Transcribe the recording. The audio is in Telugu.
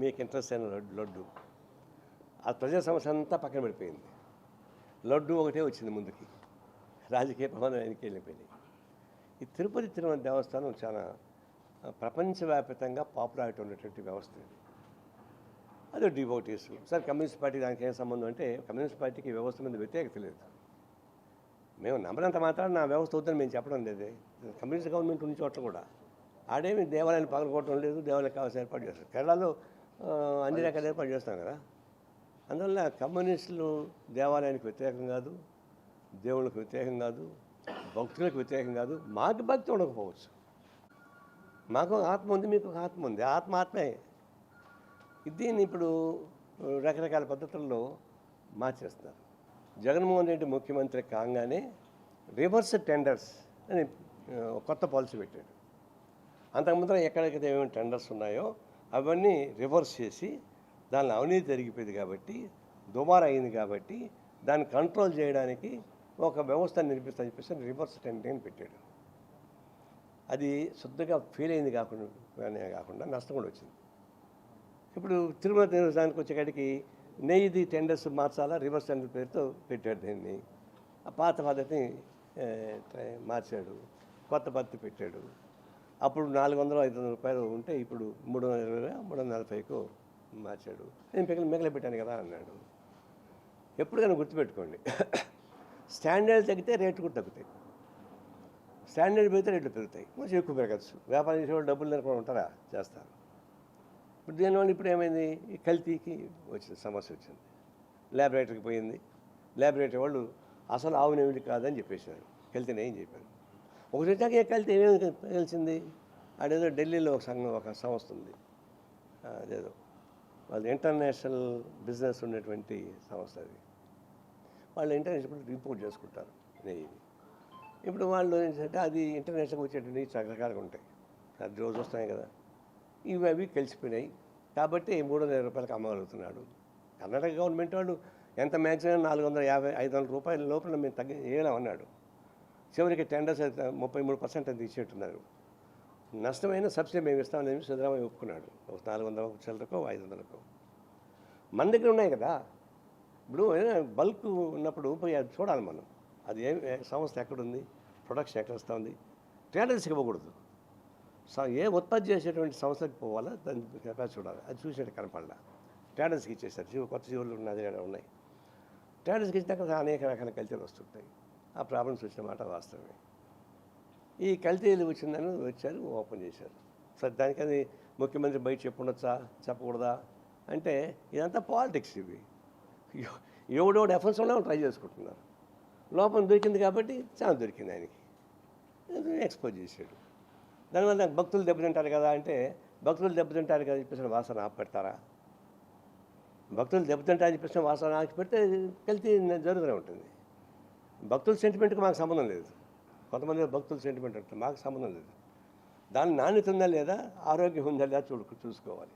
మీకు ఇంట్రెస్ట్ అయిన లడ్డు లడ్డు. ఆ ప్రజా సమస్య అంతా పక్కన పడిపోయింది. లడ్డు ఒకటే వచ్చింది ముందుకి. రాజకీయ భవనం ఆయనకి వెళ్ళిపోయినాయి. ఈ తిరుపతి తిరుమల దేవస్థానం చాలా ప్రపంచవ్యాప్తంగా పాపులారిటీ ఉన్నటువంటి వ్యవస్థ ఇది. అదే డివోటీస్. సార్ కమ్యూనిస్ట్ పార్టీ దానికి ఏం సంబంధం అంటే కమ్యూనిస్ట్ పార్టీకి వ్యవస్థ మీద వ్యతిరేకత లేదు. మేము నమ్మనంత మాత్రం నా వ్యవస్థ వద్దని మేము చెప్పడం లేదు. కమ్యూనిస్ట్ గవర్నమెంట్ ఉన్న చోట్ల కూడా. ఆడేమి దేవాలయాన్ని పగలగొట్టడం లేదు దేవాలయం కావాల్సిన ఏర్పాటు చేస్తారు. కేరళలో అన్ని రకాల ఏర్పాటు చేస్తాం కదా. అందువల్ల కమ్యూనిస్టులు దేవాలయానికి వ్యతిరేకం కాదు దేవుళ్ళకి వ్యతిరేకం కాదు భక్తులకు వ్యతిరేకం కాదు మాకు భక్తి ఉండకపోవచ్చు. మాకు ఒక ఆత్మ ఉంది మీకు ఒక ఆత్మ ఉంది. ఆత్మ ఆత్మే. దీన్ని ఇప్పుడు రకరకాల పద్ధతుల్లో మార్చేస్తున్నారు. జగన్మోహన్ రెడ్డి ముఖ్యమంత్రి కాగానే రివర్స్ టెండర్స్ అని కొత్త పాలసీ పెట్టాడు. అంతకుముందు ఎక్కడెక్కడైతే ఏమేమి టెండర్స్ ఉన్నాయో అవన్నీ రివర్స్ చేసి దానిలో అవినీతి జరిగిపోయింది కాబట్టి దుబారా అయింది కాబట్టి దాన్ని కంట్రోల్ చేయడానికి ఒక వ్యవస్థ నిర్మిస్తా చెప్పేసి రివర్స్ టెండింగ్ పెట్టాడు. అది శుద్ధగా ఫెయిల్ అయింది కాకుండా కాకుండా నష్టం కూడా వచ్చింది. ఇప్పుడు తిరుమల దేవస్థానానికి వచ్చేకాడికి నెయ్యిది టెండర్స్ మార్చాలా? రివర్స్ టెండర్ పేరుతో పెట్టాడు దీన్ని. ఆ పాత పద్ధతిని మార్చాడు. కొత్త పద్ధతి పెట్టాడు. అప్పుడు నాలుగు వందలు ఐదు వందల రూపాయలు ఉంటే ఇప్పుడు మూడు వందల ఇరవై మూడు వందల నలభైకు మార్చాడు. నేను మిగిలి మిగిలి పెట్టాను కదా అన్నాడు. ఎప్పుడుకైనా గుర్తుపెట్టుకోండి. స్టాండర్డ్ తగ్గితే రేట్లు కూడా తగ్గుతాయి. స్టాండర్డ్ పెరిగితే రేట్లు పెరుగుతాయి. కొంచెం ఎక్కువ పెరగచ్చు. వ్యాపారం చేసేవాళ్ళు డబ్బులు లేకుండా ఉంటారా? చేస్తారు. ఇప్పుడు దీనివల్ల ఇప్పుడు ఏమైంది? ఈ కల్తీకి వచ్చింది సమస్య వచ్చింది. ల్యాబొరేటరీకి పోయింది. ల్యాబొరేటరీ వాళ్ళు అసలు ఆవు నెమిడి కాదని చెప్పేశారు. కల్తీనే నెయ్యి చెప్పారు? ఒకటి వచ్చాక ఏ ఏమేమి తెలిసింది అదేదో ఢిల్లీలో ఒక సంఘం ఒక సంస్థ ఉంది. అదేదో. వాళ్ళు ఇంటర్నేషనల్ బిజినెస్ ఉన్నటువంటి సంస్థ అది. వాళ్ళు ఇంటర్నేషనల్ ఇంపోర్ట్ చేసుకుంటారు నెయ్యిని ఇప్పుడు వాళ్ళు ఏంటంటే అది ఇంటర్నేషనల్కి వచ్చేటువంటి రకరకాలుగా ఉంటాయి. అది రోజు వస్తాయి కదా. ఇవి అవి కలిసిపోయినాయి. కాబట్టి మూడు వందల రూపాయలకు అమ్మగలుగుతున్నాడు. కర్ణాటక గవర్నమెంట్ వాళ్ళు ఎంత మ్యాక్సిమం నాలుగు వందల యాభై ఐదు వందల రూపాయల లోపల మేము తగ్గి వేయలేమన్నాడు. చివరికి టెండర్స్ అయితే ముప్పై మూడు పర్సెంట్ అది ఇచ్చేట్టున్నారు నష్టమైన సబ్సిడీ మేము ఇస్తామని సిద్ధరామయ్య ఒప్పుకున్నాడు. ఒక నాలుగు వందల చిల్లరకో ఐదు వందలకో. మన దగ్గర ఉన్నాయి కదా. ఇప్పుడు బల్క్ ఉన్నప్పుడు పోయి అది చూడాలి మనం. అది ఏ సంస్థ ఎక్కడుంది? ప్రొడక్షన్ ఎక్కడ వస్తుంది? ట్రేడర్స్కి ఇవ్వకూడదు ఏ ఉత్పత్తి చేసేటువంటి సంస్థకి పోవాలా? దాని కెపాసిటీ చూడాలి? అది చూసేట కనపడాల. ట్రేడర్స్కి ఇచ్చేసారు కొత్త జీవులు ఉన్నది ఉన్నాయి. ట్రేడర్స్కి ఇచ్చినాక అనేక రకాల కల్చర్ వస్తుంటాయి. ఆ ప్రాబ్లమ్స్ వచ్చిన మాట వాస్తవమే. ఈ కల్తీలు వచ్చిందని వచ్చారు ఓపెన్ చేశారు. సరే దానికని ముఖ్యమంత్రి బయట చెప్పుండొచ్చా చెప్పకూడదా? అంటే ఇదంతా పాలిటిక్స్ ఇవి ఎవడోడు ఎవడెవడు ఎఫర్ట్స్ ఉన్నా ట్రై చేసుకుంటున్నారు. లోపం దొరికింది కాబట్టి చాలా దొరికింది ఆయనకి. ఎక్స్పోజ్ చేశాడు. దానివల్ల భక్తులు దెబ్బతింటారు కదా అంటే భక్తులు దెబ్బతింటారు కదా చెప్పేసి వాసన ఆపెడతారా భక్తులు దెబ్బతింటారని చెప్పేసి వాసన ఆకి పెడితే కల్తీ జరుగుతూనే ఉంటుంది. భక్తుల సెంటిమెంట్కి మాకు సంబంధం లేదు. కొంతమంది భక్తుల సెంటిమెంట్ అంటే మాకు సంబంధం లేదు. దాని నాణ్యత ఉందా లేదా? ఆరోగ్యం ఉందా లేదా? చూడు చూసుకోవాలి.